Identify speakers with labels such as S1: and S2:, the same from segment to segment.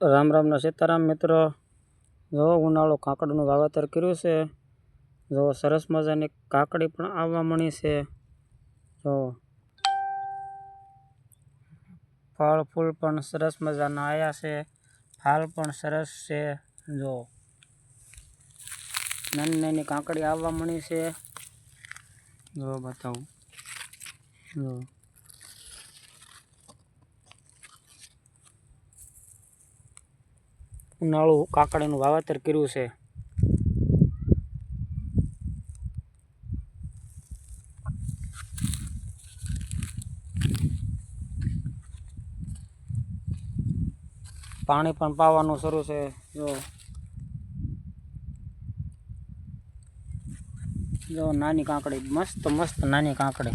S1: રામ રામના સીતારામ મિત્રો, જો ઉનાળો કાકડીનું વાવેતર કર્યું છે, જો સરસ મજાની કાકડી પણ આવવા મળી છે, જો ફળ ફૂલ પણ સરસ મજાના આવ્યા છે, ફાલ પણ સરસ છે, જો નાની નાની કાકડી આવવા મળી છે, જો બતાવું, જો ઉનાળુ કાકડીનું વાવેતર કર્યું છે. પાણી પણ પાવાનું શરૂ છે, જો. જો, નાની કાંકડી, મસ્ત મસ્ત નાની કાંકડી.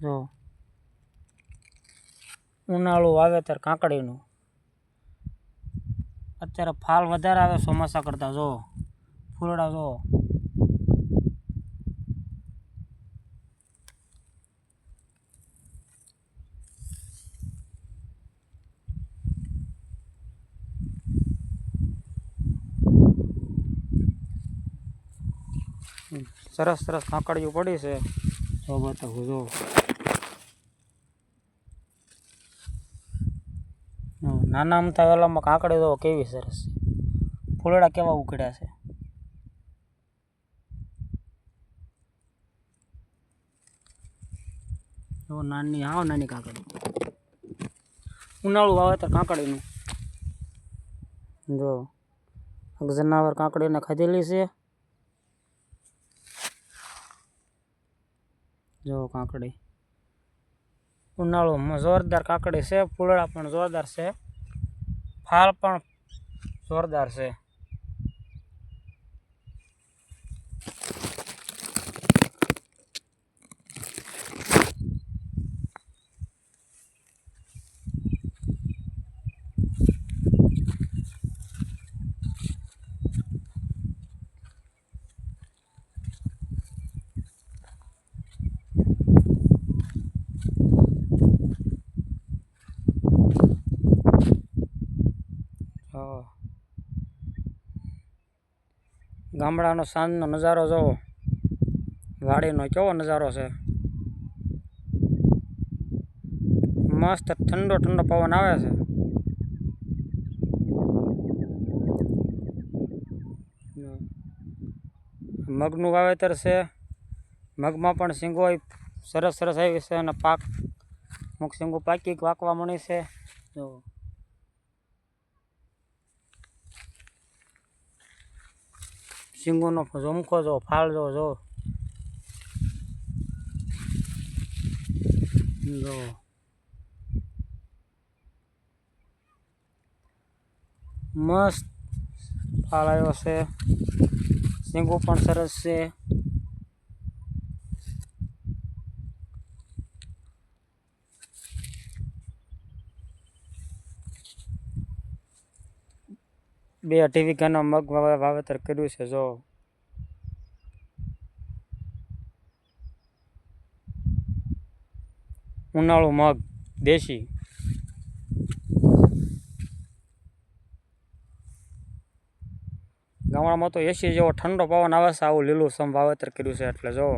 S1: જો. ઉનાળું વાવેતર કાંકડીનું. અત્યારે ફાલ વધારે આવે ચોમાસા કરતાં, જો. ફૂલડા, જો. સરસ સરસ કાંકડીઓ પડી છે. તો બતાવું જો જો, નાના અમથા વેલામાં કાંકડી તો કેવી સરસ છે. ફૂલડા કેવા ઉકળ્યા છે. જો નાની, આવો નાની કાંકડી. ઉનાળું વાવેતર કાંકડીનું. જો જનાવર કાંકડીને ખાધેલી છે. જો કાંકડી. ઉનાળુમાં જોરદાર કાંકડી છે, ફૂલડા પણ જોરદાર છે. ફાલ પણ જોરદાર છે. ગામડાનો સાંજનો નજારો જોવો. વાડીનો કેવો નજારો છે? મસ્ત ઠંડો ઠંડો પવન આવે છે. મગનું વાવેતર છે. મગમાં પણ સિંગોય સરસ સરસ આવી છે અને પાક અમુક સિંગો પાકી પાકવા મળી છે. જો. શીંગોનો ઝુમકો જો ફાળ જો. જો. મસ્ત આવ્યો છે. શીંગો પણ સરસ છે. બે અઢી વીઘાના મગ વાવેતર કર્યું છે, જો. ઉનાળુ મગ, દેશી. ગામડામાં તો એસી જેવો ઠંડો પવન આવે છે, આવું લીલું સમ વાવેતર કર્યું છે એટલે, જો.